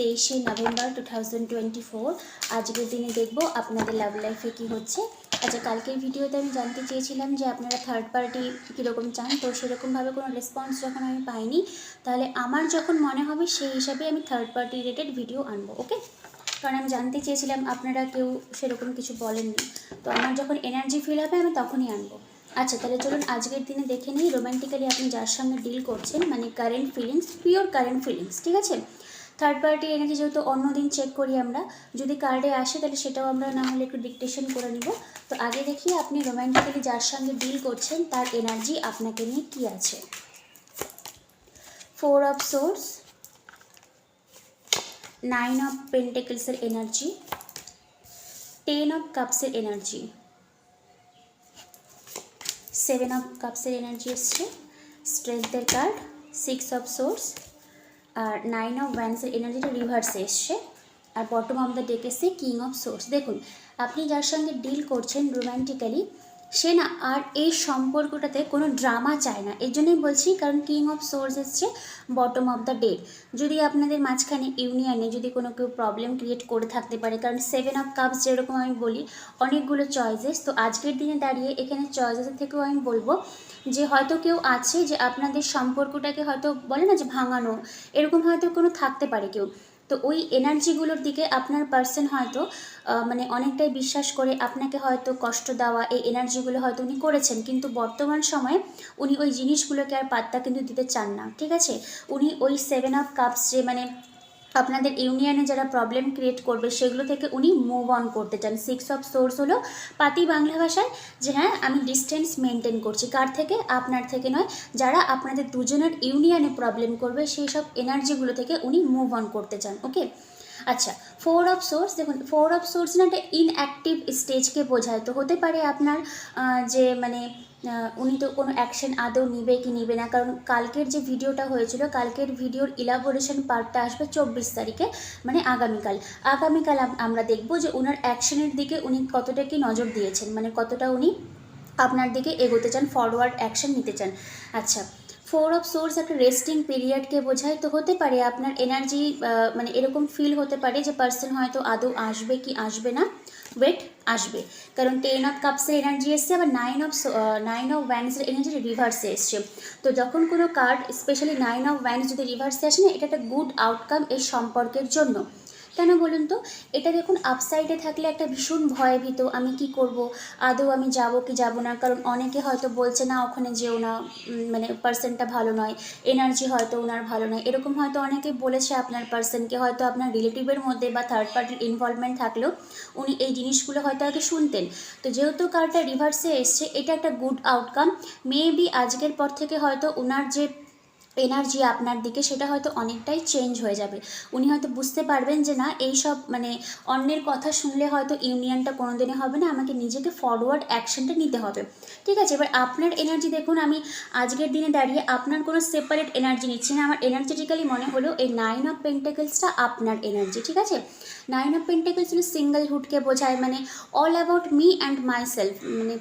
তেইশে November two thousand twenty four. আজকের দিনে দেখব আপনাদের লাভ লাইফে কী হচ্ছে। আচ্ছা কালকের ভিডিওতে আমি জানতে চেয়েছিলাম যে আপনারা থার্ড পার্টি কীরকম চান, তো সেরকমভাবে কোনো রেসপন্স যখন আমি পাইনি, তাহলে আমার যখন মনে হবে সেই হিসাবে আমি থার্ড পার্টি রিলেটেড ভিডিও আনব ওকে কারণ আমি জানতে চেয়েছিলাম আপনারা কেউ সেরকম কিছু বলেননি, তো আমার যখন এনার্জি ফিল হবে আমি তখনই আনব। আচ্ছা তাহলে চলুন আজকের দিনে দেখে নিই রোম্যান্টিক্যালি আপনি যার সঙ্গে ডিল করছেন মানে current feelings pure current feelings ঠিক আছে? থার্ড পার্টি এনার্জি যেহেতু অন্য দিন চেক করি আমরা। যদি কার্ডে আসে তাহলে সেটাও আমরা না হলে একটু ডিকটেশন করে নিব। তো আগে দেখি আপনি রোম্যান্টিক্যালি যার সঙ্গে ডিল করছেন, তার এনার্জি আপনাকে নিয়ে কী আছে? Four of swords nine of পেন্টেকলসের energy ten of কাপসের এনার্জি সেভেন অফ কাপসের এনার্জি এসছে। স্ট্রেংথের কার্ড সিক্স অফ সোর্স আর নাইন অফ ওয়ান্সের এনার্জিটা রিভার্সে এসছে। আর বটম অফ দ্য ডেক এসছে কিং অফ সোর্স দেখুন, আপনি যার সঙ্গে ডিল করছেন রোম্যান্টিক্যালি সে না আর এই সম্পর্কটাতে কোনো ড্রামা চায় না। এর জন্যই বলছি, কারণ কিং অফ সোর্স এসছে বটম অফ দ্য ডে যদি আপনাদের মাঝখানে ইউনিয়নে যদি কোনো কেউ প্রবলেম ক্রিয়েট করে থাকতে পারে, কারণ সেভেন অফ কাপস যেরকম আমি বলি, অনেকগুলো চয়েসেস তো আজকের দিনে দাঁড়িয়ে এখানে চয়েসেসের থেকেও আমি বলব যে হয়তো কেউ আছে যে আপনাদের সম্পর্কটাকে হয়তো বলে না যে ভাঙানো, এরকম হয়তো কোনো থাকতে পারে কেউ। তো ওই এনার্জিগুলোর দিকে আপনার পার্সন হয়তো মানে অনেকটাই বিশ্বাস করে আপনাকে হয়তো কষ্ট দেওয়া, এই এনার্জিগুলো হয়তো উনি করেছেন। কিন্তু বর্তমান সময়ে উনি ওই জিনিসগুলোকে আর পাত্তা কিন্তু দিতে চান না, ঠিক আছে? উনি ওই সেভেন অফ কাপস যে মানে আপনাদের ইউনিয়নে যারা প্রবলেম ক্রিয়েট করবে, সেগুলো থেকে উনি মুভ অন করতে চান। সিক্স অফ সোর্স হলো পাতি বাংলা ভাষায় যে হ্যাঁ আমি ডিস্টেন্স মেনটেন করছি। কার থেকে? আপনার থেকে নয়। যারা আপনাদের দুজনের ইউনিয়নে প্রবলেম করবে, সেই সব এনার্জিগুলো থেকে উনি মুভ অন করতে চান। ওকে আচ্ছা ফোর অফ সোর্স দেখুন ফোর অফ সোর্স না একটা ইনঅ্যাক্টিভ স্টেজকে বোঝায়। তো হতে পারে আপনার যে মানে উনি তো কোনো অ্যাকশন আদৌ নিবে কি নিবে না, কারণ কালকের যে ভিডিওটা হয়েছিল, কালকের ভিডিওর ইলাবোরেশন পার্টটা আসবে চব্বিশ তারিখে মানে আগামীকাল। আগামীকাল আম- আমরা দেখব যে ওনার অ্যাকশনের দিকে উনি কতটা কি নজর দিয়েছেন মানে কতটা উনি আপনার দিকে এগোতে চান ফরওয়ার্ড অ্যাকশন নিতে চান। আচ্ছা ফোর অফ সোর্স একটা রেস্টিং পিরিয়ডকে বোঝায়, তো হতে পারে আপনার এনার্জি মানে এরকম ফিল হতে পারে যে পার্সন হয়তো আদৌ আসবে কি আসবে না ওয়েট আসবে। কারণ টেন অফ কাপসের এনার্জি এসছে, আবার নাইন অফ নাইন অফ ওয়ান্সের এনার্জি রিভার্সে এসছে। তো যখন কোনো card specially nine of wands যদি রিভার্সে আসে না, এটা একটা গুড আউটকাম এই সম্পর্কের জন্য। কেন বলুন তো? এটা দেখুন আপসাইডে থাকলে একটা ভীষণ ভয় ভীত, আমি কি করব? আদৌ আমি যাব কি যাব না? কারণ অনেকে হয়তো বলছে, না, ওখানে যেও না। মানে পার্সনটা ভালো নয় এনার্জি হয়তো ওনার ভালো নয়। এরকম হয়তো অনেকে বলেছে আপনার পার্সনকে হয়তো আপনার রিলেটিভের মধ্যে বা থার্ড পার্টির ইনভলভমেন্ট থাকলেও উনি এই জিনিসগুলো হয়তো আগে শুনতেন। তো যেহেতু কারটা রিভার্সে এসছে, এটা একটা গুড আউটকাম মেবি আজকের পর থেকে হয়তো ওনার যে এনার্জি আপনার দিকে, সেটা হয়তো অনেকটাই চেঞ্জ হয়ে যাবে। উনি হয়তো বুঝতে পারবেন যে, না, এই সব মানে অন্যের কথা শুনলে হয়তো ইউনিয়নটা কোনোদিনে হবে না, আমাকে নিজেকে ফরওয়ার্ড অ্যাকশনটা নিতে হবে। ঠিক আছে? এবার আপনার এনার্জি দেখুন, আমি আজকের দিনে দাঁড়িয়ে আপনার কোনো সেপারেট এনার্জি নিচ্ছি না। আমার এনার্জেটিক্যালি মনে হলো এই নাইন অফ পেন্টেকলসটা আপনার এনার্জি ঠিক আছে? নাইন অফ পেন্টেকলস হলো সিঙ্গেলহুডকে বোঝায় মানে all about me and myself মানে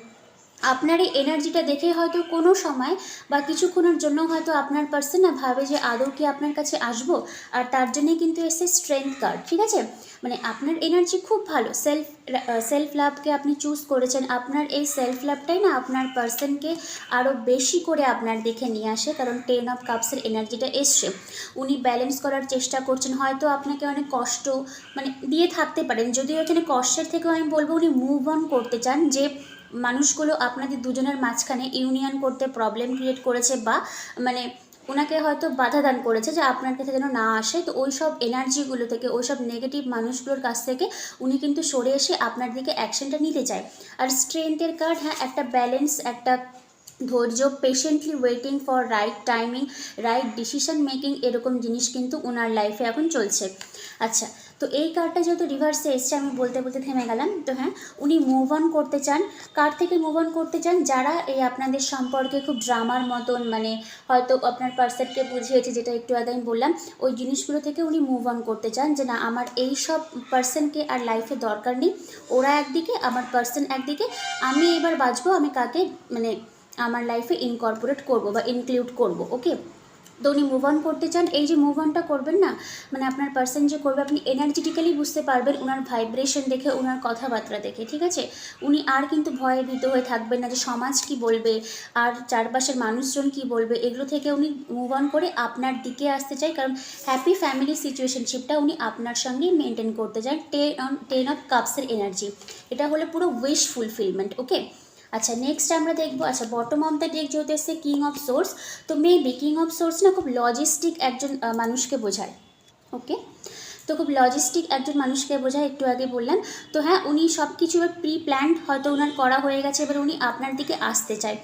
আপনার এই এনার্জিটা দেখে হয়তো কোনো সময় বা কিছুক্ষণের জন্য হয়তো আপনার পার্সন না ভাবে যে আদৌ কি আপনার কাছে আসব, আর তার জন্যই কিন্তু এসে স্ট্রেংথ কার্ড ঠিক আছে? মানে আপনার এনার্জি খুব ভালো। সেলফ সেলফ লাভকে আপনি চুজ করেছেন, আপনার এই সেলফ লাভটাই না আপনার পার্সনকে আরও বেশি করে আপনার দিকে নিয়ে আসে, কারণ টেন অফ কাপসের এনার্জিটা এসছে। উনি ব্যালেন্স করার চেষ্টা করছেন, হয়তো আপনাকে অনেক কষ্ট মানে দিয়ে থাকতে পারেন। যদিও এখানে কষ্টের থেকেও আমি বলব, উনি মুভ অন করতে চান যে মানুষগুলো আপনাদের দুজনের মাঝখানে ইউনিয়ন করতে প্রবলেম ক্রিয়েট করেছে বা মানে ওনাকে হয়তো বাধা দান করেছে যে আপনার কাছে যেন না আসে। তো ওই সব এনার্জিগুলো থেকে ওই সব নেগেটিভ মানুষগুলোর কাছ থেকে উনি কিন্তু সরে এসে আপনার দিকে অ্যাকশনটা নিতে চায়। আর স্ট্রেংথের কার্ড হ্যাঁ একটা ব্যালেন্স একটা ধৈর্য patiently waiting for right timing right decision making এরকম জিনিস কিন্তু ওনার লাইফে এখন চলছে। আচ্ছা তো এই কার্ডটা যেহেতু রিভার্সে এসছে, আমি বলতে বলতে থেমে গেলাম। তো হ্যাঁ উনি মুভ অন করতে চান। কার থেকে মুভ অন করতে চান, যারা এই আপনাদের সম্পর্কে খুব ড্রামার মতন মানে হয়তো আপনার পার্সনকে বুঝিয়েছে, যেটা একটু আগে আমি বললাম, ওই জিনিসগুলো থেকে উনি মুভ অন করতে চান যে, না, আমার এই সব পার্সনকে আর লাইফে দরকার নেই। ওরা একদিকে, আমার পার্সন একদিকে। আমি এবার বাঁচবো, আমি কাকে মানে আমার লাইফে ইনকর্পোরেট করব বা ইনক্লুড করব। ওকে তো উনি মুভ অন করতে চান, এই যে মুভ অনটা করবেন না মানে আপনার পার্সন যে করবে, আপনি এনার্জেটিক্যালি বুঝতে পারবেন ওনার ভাইব্রেশন দেখে ওনার কথাবার্তা দেখে, ঠিক আছে? উনি আর কিন্তু ভয়ে ভীত হয়ে থাকবেন না যে সমাজ কি বলবে, আর চারপাশের মানুষজন কি বলবে, এগুলো থেকে উনি মুভ অন করে আপনার দিকে আসতে চায় কারণ হ্যাপি ফ্যামিলি সিচুয়েশনশিপটা উনি আপনার সঙ্গেই মেনটেন করতে চান টেন অন টেন অফ কাপসের এনার্জি এটা হলো পুরো উইশ ফুলফিলমেন্ট ওকে আচ্ছা নেক্সট আমরা দেখব আচ্ছা বটম অফ দ্য ডেক যেহেতু এসছে কিং অফ সোর্স তো মেবি কিং অফ সোর্স না খুব লজিস্টিক একজন মানুষকে বোঝায় ওকে তো খুব লজিস্টিক একজন মানুষকে বোঝায়, একটু আগে বললাম। তো হ্যাঁ উনি সব কিছু এবার প্রি প্ল্যান্ড হয়তো ওনার করা হয়ে গেছে, এবার উনি আপনার দিকে আসতে চায়।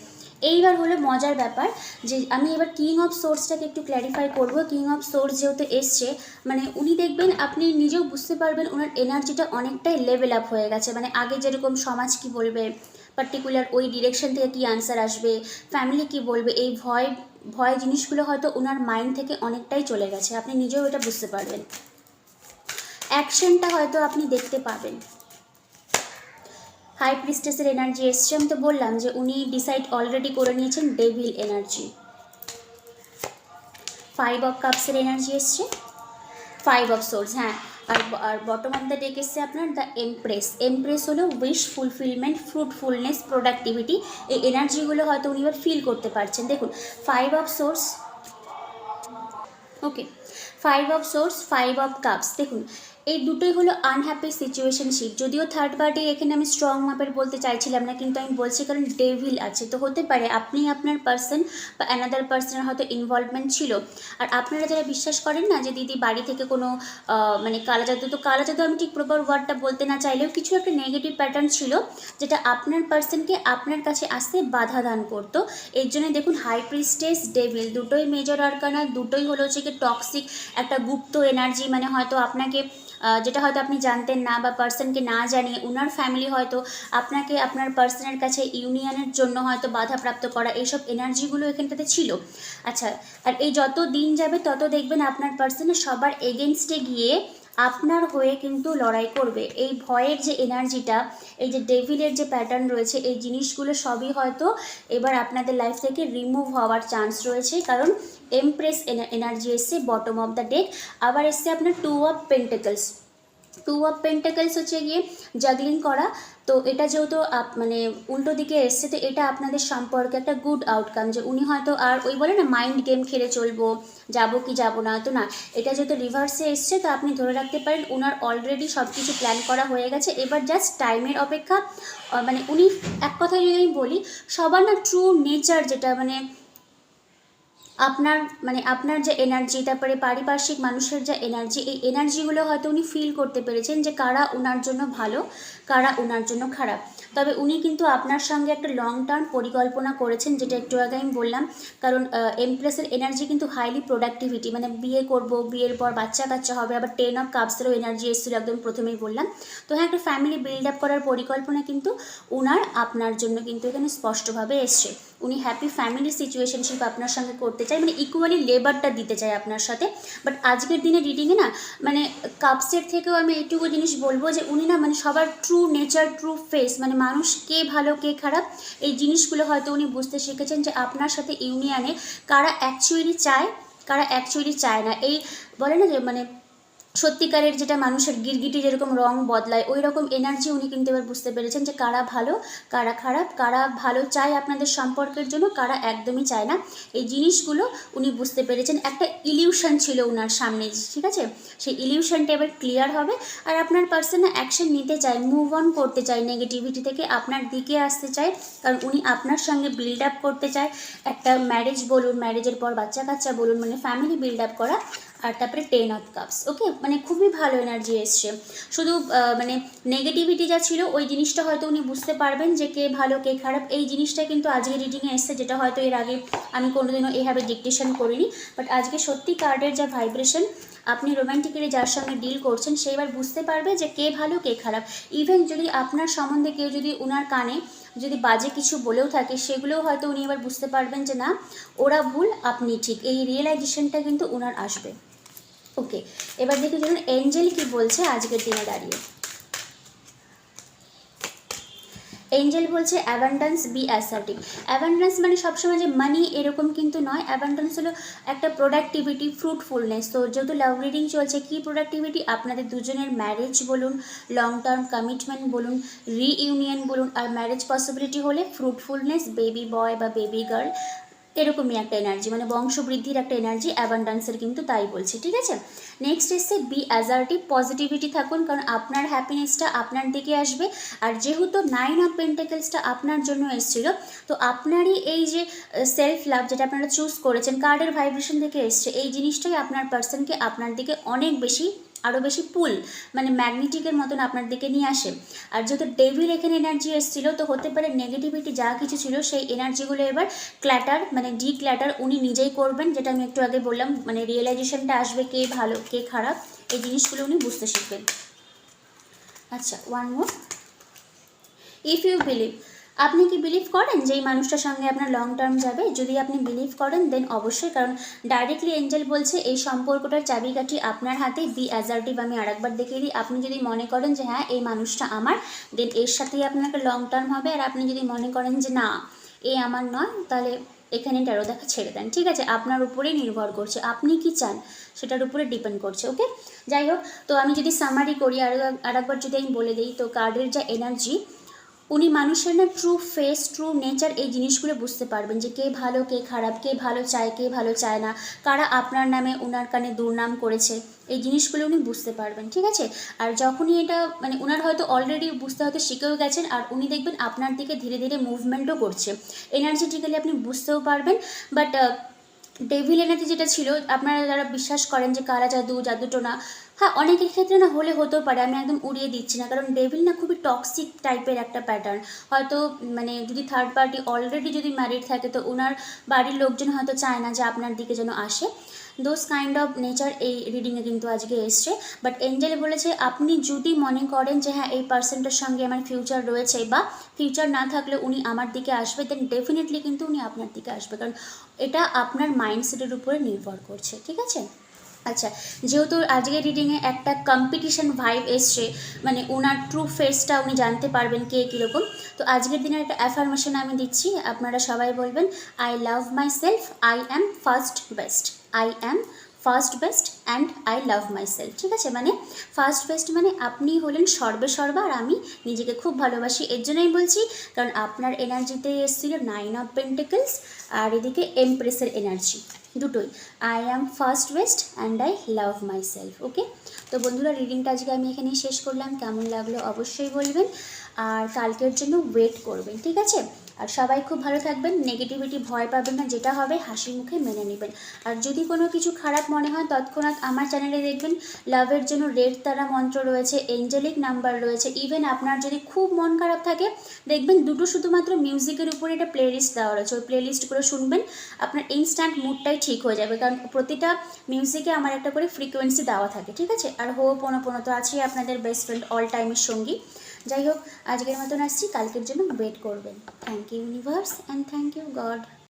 এইবার হলো মজার ব্যাপার যে আমি এবার কিং অফ সোর্সটাকে একটু ক্ল্যারিফাই করব। কিং অফ সোর্স যেহেতু এসছে মানে উনি দেখবেন আপনি নিজেও বুঝতে পারবেন ওনার এনার্জিটা অনেকটাই লেভেল আপ হয়ে গেছে। মানে আগে যেরকম সমাজ কি বলবে পার্টিকুলার ওই ডিরেকশন থেকে কী আনসার আসবে ফ্যামিলি কি বলবে, এই ভয় ভয় জিনিসগুলো হয়তো ওনার মাইন্ড থেকে অনেকটাই চলে গেছে, আপনি নিজেও এটা বুঝতে পারবেন। অ্যাকশনটা হয়তো আপনি দেখতে পাবেন। হাই প্রিস্টেসের এনার্জি এসছে, আমি তো বললাম যে উনি ডিসাইড অলরেডি করে নিয়েছেন ডেভিল এনার্জি ফাইভ অফ কাপসের এনার্জি এসছে। ফাইভ অফ সোর্স হ্যাঁ। আর আর বটম অফ দ্য এসছে আপনার দ্য এমপ্রেস এমপ্রেস হলো উইশ ফুলফিলমেন্ট ফ্রুটফুলনেস প্রোডাক্টিভিটি এই এনার্জিগুলো হয়তো উনি এবার ফিল করতে পারছেন। দেখুন five of swords okay five of swords five of cups দেখুন এই দুটোই হলো আনহ্যাপি সিচুয়েশনশিপ যদিও থার্ড পার্টি এখানে আমি স্ট্রং মাপের বলতে চাইছিলাম না, কিন্তু আমি বলছি কারণ ডেভিল আছে। তো হতে পারে আপনি আপনার পার্সন বা অ্যানাদার পার্সনের হয়তো ইনভলভমেন্ট ছিল। আর আপনারা যারা বিশ্বাস করেন না যে দিদি বাড়ি থেকে কোনো মানে কালা জাদু তো কালা জাদু আমি ঠিক প্রপার ওয়ার্ডটা বলতে না চাইলেও কিছু একটা নেগেটিভ প্যাটার্ন ছিল, যেটা আপনার পার্সনকে আপনার কাছে আসতে বাধা দান করতো। এর জন্য দেখুন হাই প্রিস্টেস ডেভিল দুটোই মেজর আরকানা দুটোই হলো হচ্ছে কি টক্সিক একটা গুপ্ত এনার্জি মানে হয়তো আপনাকে যেটা হয়তো আপনি জানতেন না বা পার্সনকে না জানিয়ে ওনার ফ্যামিলি হয়তো আপনাকে আপনার পার্সনের কাছে ইউনিয়নের জন্য হয়তো বাধাপ্রাপ্ত করা এইসব এনার্জিগুলো এখানটাতে ছিল। আচ্ছা আর এই যত দিন যাবে তত দেখবেন আপনার পার্সনে সবার এগেনস্টে গিয়ে আপনার হয়ে কিন্তু লড়াই করবে। এই ভয়ের যে এনার্জিটা, এই যে ডেভিলের যে প্যাটার্ন রয়েছে, এই জিনিসগুলো সবই হয়তো এবার আপনাদের লাইফ থেকে রিমুভ হওয়ার চান্স রয়েছে। কারণ এমপ্রেস এনার্জি এসছে বটম অফ দ্য ডেক আবার এসছে আপনার two of pentacles two of pentacles হচ্ছে গিয়ে জাগলিং করা। তো এটা যেহেতু মানে উল্টো দিকে এসছে, তো এটা আপনাদের সম্পর্কে একটা গুড আউটকাম যে উনি হয়তো আর ওই বলে না মাইন্ড গেম খেলে চলবো, যাব কি যাব না, তো না। এটা যেহেতু রিভার্সে এসছে, তো আপনি ধরে রাখতে পারেন ওনার অলরেডি সব কিছু প্ল্যান করা হয়ে গেছে। এবার জাস্ট টাইমের অপেক্ষা মানে উনি এক কথায় যদি আমি বলি, সবার না ট্রু নেচার যেটা মানে আপনার মানে আপনার যে এনার্জি তারপরে পারিপার্শ্বিক মানুষের যে এনার্জি এই এনার্জিগুলো হয়তো উনি ফিল করতে পেরেছেন যে কারা ওনার জন্য ভালো, কারা ওনার জন্য খারাপ। তবে উনি কিন্তু আপনার সঙ্গে একটা লং টার্ম পরিকল্পনা করেছেন, যেটা একটু আগে আমি বললাম। কারণ এমপ্রেসের এনার্জি কিন্তু হাইলি প্রোডাক্টিভিটি মানে বিয়ে করব, বিয়ের পর বাচ্চা কাচ্চা হবে, আবার টেন অফ কাপসেরও এনার্জি এসেছিল একদম প্রথমেই বললাম। তো হ্যাঁ একটা ফ্যামিলি বিল্ড আপ করার পরিকল্পনা কিন্তু উনার আপনার জন্য কিন্তু এখানে স্পষ্টভাবে এসছে। উনি হ্যাপি ফ্যামিলি সিচুয়েশনশিপ আপনার সঙ্গে করতে চায় মানে ইকুয়ালি লেবারটা দিতে চায় আপনার সাথে। বাট আজকের দিনে রিডিংয়ে না মানে কাপসের থেকেও আমি এইটুকু জিনিস বলব যে উনি না মানে সবার ট্রু নেচার ট্রু ফেস মানে মানুষ কে ভালো, কে খারাপ, এই জিনিসগুলো হয়তো উনি বুঝতে শিখেছেন যে আপনার সাথে ইউনিয়নে কারা অ্যাকচুয়ালি চায়, কারা অ্যাকচুয়ালি চায় না। এই বলে না যে মানে সত্যিকারের যেটা মানুষের গিরগিটি যেরকম রং বদলায় ওই রকম এনার্জি উনি কিন্তু এবার বুঝতে পেরেছেন যে কারা ভালো, কারা খারাপ, কারা ভালো চায় আপনাদের সম্পর্কের জন্য, কারা একদমই চায় না। এই জিনিসগুলো উনি বুঝতে পেরেছেন। একটা ইলিউশন ছিল ওনার সামনে, ঠিক আছে? সেই ইলিউশনটা এবার ক্লিয়ার হবে। আর আপনার পার্সনে অ্যাকশন নিতে চায় মুভ অন করতে চায় নেগেটিভিটি থেকে, আপনার দিকে আসতে চায়, কারণ উনি আপনার সঙ্গে বিল্ড আপ করতে চায়। একটা ম্যারেজ বলুন ম্যারেজের পর বাচ্চা কাচ্চা বলুন মানে ফ্যামিলি বিল্ড আপ করা। আর তারপরে টেন অফ কাপস ওকে মানে খুবই ভালো এনার্জি এসছে। শুধু মানে নেগেটিভিটি যা ছিল, ওই জিনিসটা হয়তো উনি বুঝতে পারবেন যে কে ভালো, কে খারাপ। এই জিনিসটা কিন্তু আজকে রিডিংয়ে এসছে, যেটা হয়তো এর আগে আমি কোনোদিনও এইভাবে ডিকটেশন করিনি। বাট আজকে সত্যি কার্ডের যা ভাইব্রেশন আপনি রোম্যান্টিক্যালি যার সঙ্গে ডিল করছেন, সে এবার বুঝতে পারবে যে কে ভালো, কে খারাপ। ইভেন যদি আপনার সম্বন্ধে কেউ যদি ওনার কানে যদি বাজে কিছু বলেও থাকে, সেগুলোও হয়তো উনি এবার বুঝতে পারবেন যে না, ওরা ভুল, আপনি ঠিক। এই রিয়েলাইজেশনটা কিন্তু ওনার আসবে। ওকে এবার দেখি ধরুন এঞ্জেল কি বলছে আজকের দিনে দাঁড়িয়ে। এঞ্জেল বলছে অ্যাবান্ডান্স বি অ্যাসার্টিভ অ্যাবান্ডান্স মানে সবসময় যে মানি এরকম কিন্তু নয়। অ্যাবান্ডান্স হলো একটা প্রোডাক্টিভিটি ফ্রুটফুলনেস তো যেহেতু লাভ রিডিং চলছে, কী প্রোডাক্টিভিটি আপনাদের দুজনের ম্যারেজ বলুন লং টার্ম কমিটমেন্ট বলুন রিইউনিয়ন বলুন, আর ম্যারেজ পসিবিলিটি হলে ফ্রুটফুলনেস বেবি বয় বা বেবি গার্ল এরকমই একটা এনার্জি মানে বংশবৃদ্ধির একটা এনার্জি অ্যাবান্ডান্সের কিন্তু তাই বলছে, ঠিক আছে? নেক্সট এসছে বি অ্যাজার্টিভ পজিটিভিটি থাকুন, কারণ আপনার হ্যাপিনেসটা আপনার দিকে আসবে, আর যেহেতু নাইন অফ পেন্টেকেলসটা আপনার জন্য এসেছিল, তো আপনারই এই যে সেলফ লাভ যেটা আপনারা চুজ করেছেন কার্ডের ভাইব্রেশন থেকে এসছে, এই জিনিসটাই আপনার পার্সনকে আপনার দিকে অনেক বেশি আরও বেশি পুল মানে ম্যাগনেটিকের মতন আপনার দিকে নিয়ে আসে। আর যেহেতু ডেভিল এখানে এনার্জি এসেছিল, তো হতে পারে নেগেটিভিটি যা কিছু ছিল, সেই এনার্জিগুলো এবার ক্ল্যাটার মানে ডি ক্ল্যাটার উনি নিজেই করবেন, যেটা আমি একটু আগে বললাম মানে রিয়েলাইজেশনটা আসবে কে ভালো, কে খারাপ, এই জিনিসগুলো উনি বুঝতে শিখবেন। আচ্ছা one more if you believe আপনি কি বিলিভ করেন যে এই মানুষটার সঙ্গে আপনার লং টার্ম যাবে? যদি আপনি বিলিভ করেন দেন অবশ্যই, কারণ ডাইরেক্টলি এঞ্জেল বলছে, এই সম্পর্কটার চাবিকাঠি আপনার হাতে বি অ্যাজার্টিভ আমি আরেকবার দেখিয়ে দিই। আপনি যদি মনে করেন যে হ্যাঁ এই মানুষটা আমার দেন এর সাথেই আপনাকে লং টার্ম হবে। আর আপনি যদি মনে করেন যে, না, এ আমার নয়, তাহলে এখানে ট্যারো দেখা ছেড়ে দেন। ঠিক আছে, আপনার উপরেই নির্ভর করছে। আপনি কি চান? সেটার উপরে ডিপেন্ড করছে ওকে যাই হোক, তো আমি যদি সামারি করি, আর আরেকবার যদি আমি বলে দিই, তো কার্ডের যা এনার্জি উনি মানুষের না ট্রু ফেস ট্রু নেচার এই জিনিসগুলো বুঝতে পারবেন যে কে ভালো, কে খারাপ, কে ভালো চায়, কে ভালো চায় না, কারা আপনার নামে ওনার কানে দুর্নাম করেছে, এই জিনিসগুলো উনি বুঝতে পারবেন, ঠিক আছে? আর যখনই এটা মানে ওনার হয়তো অলরেডি বুঝতে হয়তো শিখেও গেছেন, আর উনি দেখবেন আপনার দিকে ধীরে ধীরে মুভমেন্টও করছে। এনার্জেটিক্যালি আপনি বুঝতেও পারবেন বাট ডেভিল এনার্জি যেটা ছিল, আপনারা যারা বিশ্বাস করেন যে কারা জাদু জাদু টোনা হ্যাঁ অনেকের ক্ষেত্রে না হলে হতেও পারে, আমি একদম উড়িয়ে দিচ্ছি না। কারণ ডেভিল না খুবই টক্সিক টাইপের একটা প্যাটার্ন হয়তো মানে যদি থার্ড পার্টি অলরেডি যদি ম্যারিড থাকে, তো ওনার বাড়ির লোকজন হয়তো চায় না যে আপনার দিকে যেন আসে। দোজ কাইন্ড অফ নেচার এই রিডিংয়ে কিন্তু আজকে এসছে। বাট এঞ্জেল বলেছে, আপনি যদি মনে করেন যে হ্যাঁ এই পার্সনটার সঙ্গে আমার ফিউচার রয়েছে বা ফিউচার না থাকলে উনি আমার দিকে আসবে দেন ডেফিনেটলি কিন্তু উনি আপনার দিকে আসবে। কারণ এটা আপনার মাইন্ডসেটের উপরে নির্ভর করছে, ঠিক আছে? আচ্ছা যেহেতু আজকের রিডিংয়ে একটা কম্পিটিশন ভাইব এসছে মানে ওনার ট্রু ফেসটা উনি জানতে পারবেন কে কীরকম। তো আজকের দিনের একটা অ্যাফার্মেশন আমি দিচ্ছি, আপনারা সবাই বলবেন I love myself I am first best I am first best and I love myself ঠিক আছে? মানে ফার্স্ট বেস্ট মানে আপনি হলেন সর্বে সর্বা আর আমি নিজেকে খুব ভালোবাসি, এর জন্যই বলছি, কারণ আপনার এনার্জিতে এসেছিল নাইন অফ পেন্টিকলস আর এদিকে এমপ্রেসের এনার্জি দুটোই। I am first best and I love myself okay তো বন্ধুরা রিডিংটা আজকে আমি এখানেই শেষ করলাম, কেমন লাগল অবশ্যই বলবেন। আর কালকের জন্য ওয়েট করবেন, ঠিক আছে? আর সবাই খুব ভালো থাকবেন নেগেটিভিটি ভয় পাবেন না, যেটা হবে হাসি মুখে মেনে নেবেন। আর যদি কোনো কিছু খারাপ মনে হয়, তৎক্ষণাৎ আমার চ্যানেলে দেখবেন লাভের জন্য রেড তারা মন্ত্র রয়েছে এঞ্জেলিক নাম্বার রয়েছে। ইভেন আপনার যদি খুব মন খারাপ থাকে, দেখবেন দুটো শুধুমাত্র মিউজিকের উপরে একটা প্লেলিস্ট দেওয়া রয়েছে। ওই প্লেলিস্টগুলো শুনবেন, আপনার ইনস্ট্যান্ট মুডটাই ঠিক হয়ে যাবে। কারণ প্রতিটা মিউজিকে আমার একটা করে ফ্রিকোয়েন্সি দেওয়া থাকে, ঠিক আছে? আর হো পোনো পোনো তো আছেই আপনাদের বেস্ট ফ্রেন্ড অল টাইমের সঙ্গী। যাই হোক, আজকের মতন আসছি। কালকের জন্য ওয়েট করবেন। Thank you universe and thank you God